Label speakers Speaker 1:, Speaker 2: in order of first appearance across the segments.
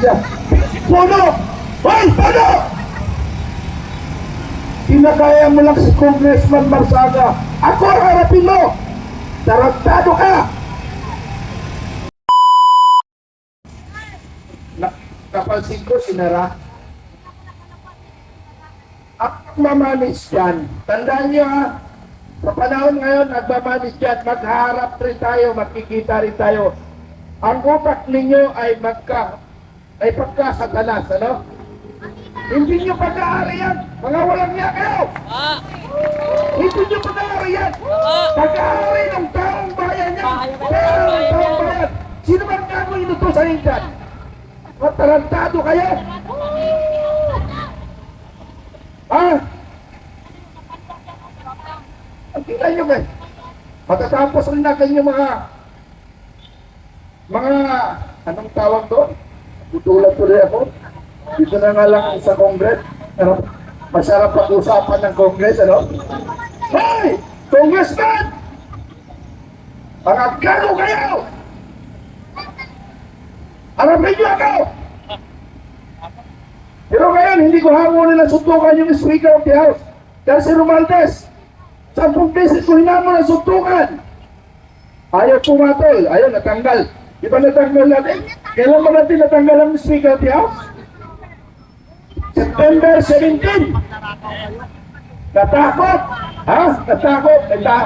Speaker 1: Puno! Hoy, puno! Pinakaya mo lang si Congressman Marsaga. Ako ang harapin mo! Tarantado ka! Na, napansin ko, sinara. Ang magmamanis dyan, tandaan nyo ha, sa panahon ngayon, nagmamanis dyan, magharap rin tayo, makikita rin tayo. Ang utak ninyo ay magka, ay pagkasatanas, ano? Hindi nyo pag-aari yan, mga walang niya kayo! Hindi nyo pag-aari yan! Pag-aari ng taong bayan yan! Pera ng taong bayan! Sino bang gago inutusan dyan? Matarantado kayo! Ha? Ang tingnan nyo kayo. Matatapos rin natin yung mga mga anong tawag doon? Tutulad tuloy ako. Dito na nga lang sa Congress. Pero masarap pag-usapan ng Congress, ano? Hoy! Congressman! Mga kayo! Harapin niyo ako! Pero ngayon, hindi ko hamon na suntukan yung Speaker of the House. Dahil si Romaldes, sampung beses ko hinamon na suntukan. Ayaw pumatol, ayaw natanggal. Di ba natanggal natin? Kailan ba natin natanggal ang Speaker of the House? September 17. Natakot! Ha? Natakot? Nata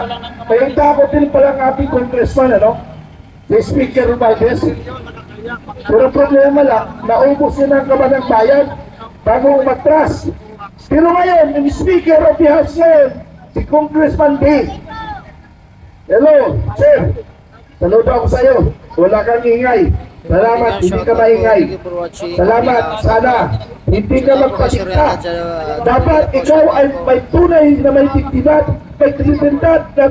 Speaker 1: May takot din pala ang ating congressman, ano? Si Speaker Romaldes. Pero problema lang, naubos niya ng kaban ng bayan bago umatras. Pero ngayon, yung Speaker of the House ngayon, si Congressman D. Hello, sir. Saludo ako sa iyo. Wala kang ingay. Salamat, hindi ka maingay. Salamat, sana. Hindi ka magpasikta. Dapat ikaw ay may tunay na may dignidad, may kredibilidad na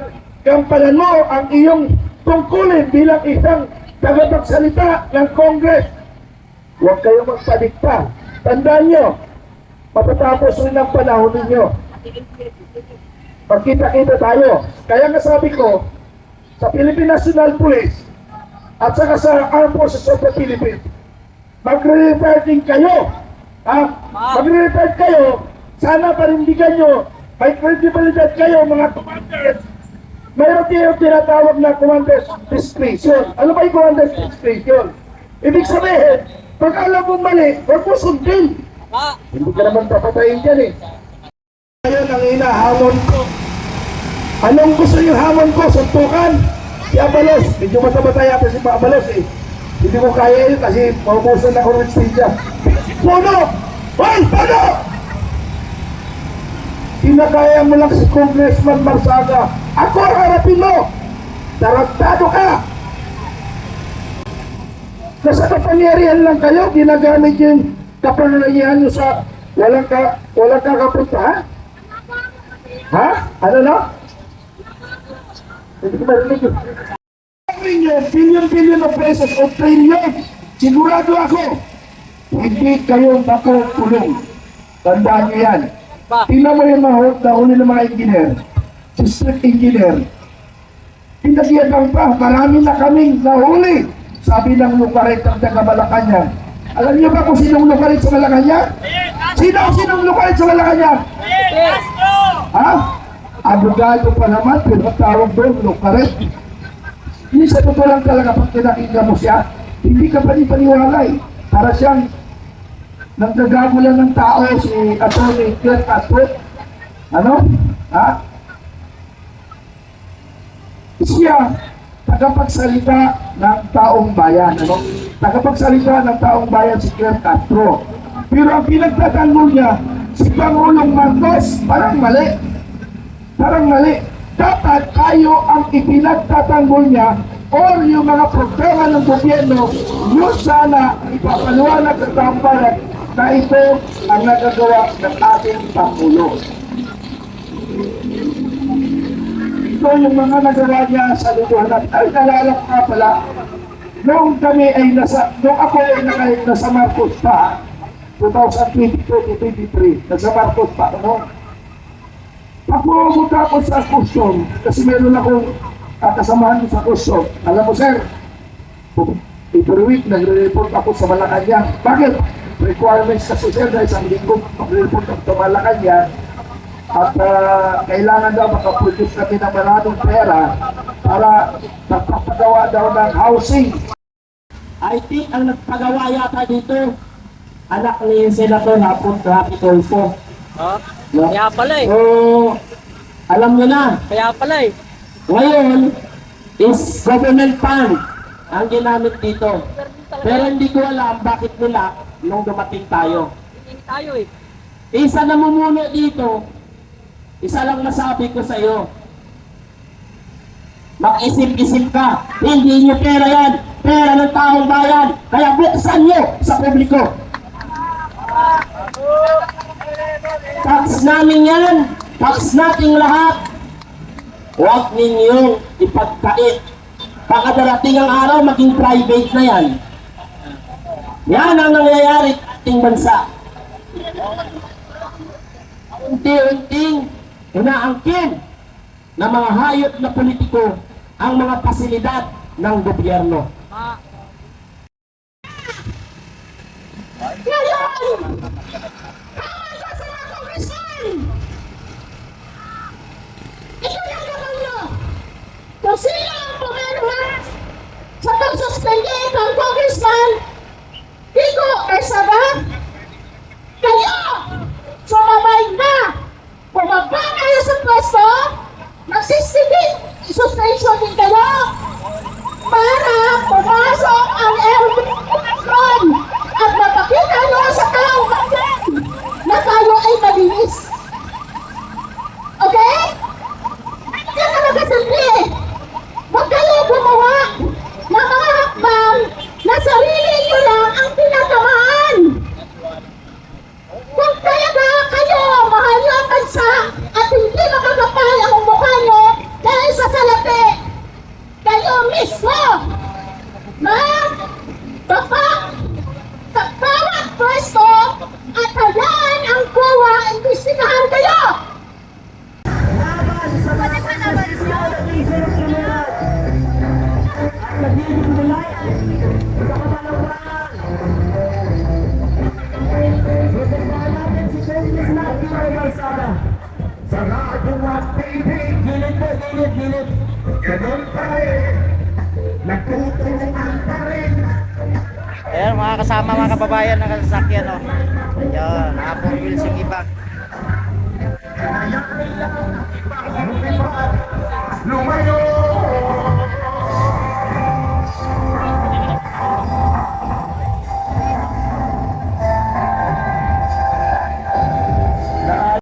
Speaker 1: gampanan mo ang iyong tungkulin bilang isang tagapagsalita ng Congress. Huwag kayong magpadikta. Tandaan nyo, matatapos rin ang panahon ninyo. Magkita-kita tayo. Kaya nga sabi ko, sa Philippine National Police at saka sa Armed Forces of the Philippines, magre-refer din kayo. Ha? Magre-refer kayo, sana parindigan nyo, may credibility kayo mga commanders. Mayroon kayo tinatawag na commander's discretion. Ano ba yung commander's discretion? Ibig sabihin, pag alam mo mali, huwag mo sundin. Hindi ka naman papatayin dyan eh. Ngayon ang inahamon ko. Anong gusto yung hamon ko? Suntukan? Si Abalos. Medyo matabatay yata si Abalos eh. Hindi ko kaya yun kasi maubusan ako ng stage. Puno! Hoy! Puno! Pinakaya mo lang si Congressman Marsaga. Ako ang harapin mo! Tarantado ka! Nasa kapangyarihan lang kayo, ginagamit yung kapangyarihan nyo sa walang ka, walang kakapunta, ha? Ha? Ano na? Hindi ko marinig yun. Ninyo, billion-billion of pesos o trillion. Sigurado ako, hindi kayo makukulong. Tandaan nyo yan. Tingnan mo yung mga nahuli ng mga engineer. Si street engineer. Pinagyagang pa, marami na kaming nahuli. Sabi ng lukarit ng taga Malacanang. Alam niyo ba kung sinong lukarit sa Malacanang? Sino ang sinong lukarit sa Malacanang? Ha? Abogado pa naman, pero tawag doon, lukarit. Hindi sa totoo lang talaga pag kinakita mo siya, hindi ka panipaniwala eh. Para siyang nanggagago lang ng tao si Atty. Clark Castro. Ano? Ha? Siya, tagapagsalita ng taong bayan. Ano? Tagapagsalita ng taong bayan si Clark Castro. Pero ang pinagtatanggol niya, si Pangulong Marcos, parang mali. Parang mali. Dapat tayo ang ipinagtatanggol niya or yung mga programa ng gobyerno, yun sana ipapaliwanag sa taong na ito ang nagagawa ng ating Pangulo. Ito yung mga nagawa niya sa lutuhanan. Ay, nalala ko pala, noong kami ay nasa, noong ako ay naka, nasa Marcos pa, 2020-2023, nasa Marcos pa, ano? Ako ako sa custom kasi meron akong kakasamahan ko sa custom. Alam mo, sir, every week nagre-report ako sa Malacanang. Bakit? Requirements kasi sir na isang linggo mag-report ako sa Malacanang at ah, kailangan daw makaproduce kami ng maraming pera para magpapagawa daw ng housing.
Speaker 2: I think ang nagpagawa yata dito, anak ni Senator Rapon Rapi Tulfo.
Speaker 3: Oh,
Speaker 2: No?
Speaker 3: kaya pala eh.
Speaker 2: So, alam nyo na,
Speaker 3: Kaya pala eh.
Speaker 2: ngayon is government fund ang ginamit dito. Pero hindi ko alam bakit nila nung dumating tayo.
Speaker 3: Hindi tayo eh.
Speaker 2: Isa na mumuno dito, isa lang masabi ko sa iyo. Mag-isip-isip ka, hindi nyo pera yan, pera ng taong bayan, kaya buksan nyo sa publiko. Namin yan, tax nating lahat. Huwag ninyong ipagkait. Baka darating ang araw, maging private na yan. Yan ang nangyayari ating bansa unti-unting inaangkin ng mga hayop na politiko ang mga pasilidad ng gobyerno.
Speaker 4: Sa
Speaker 1: nagawa TV,
Speaker 2: Gilid po, gilid, gilid.
Speaker 1: ganun pa rin. Nagtutulungan pa rin.
Speaker 3: Ayan mga kasama mga kababayan ng sasakyan oh. Ayun, naka-four wheels yung iba.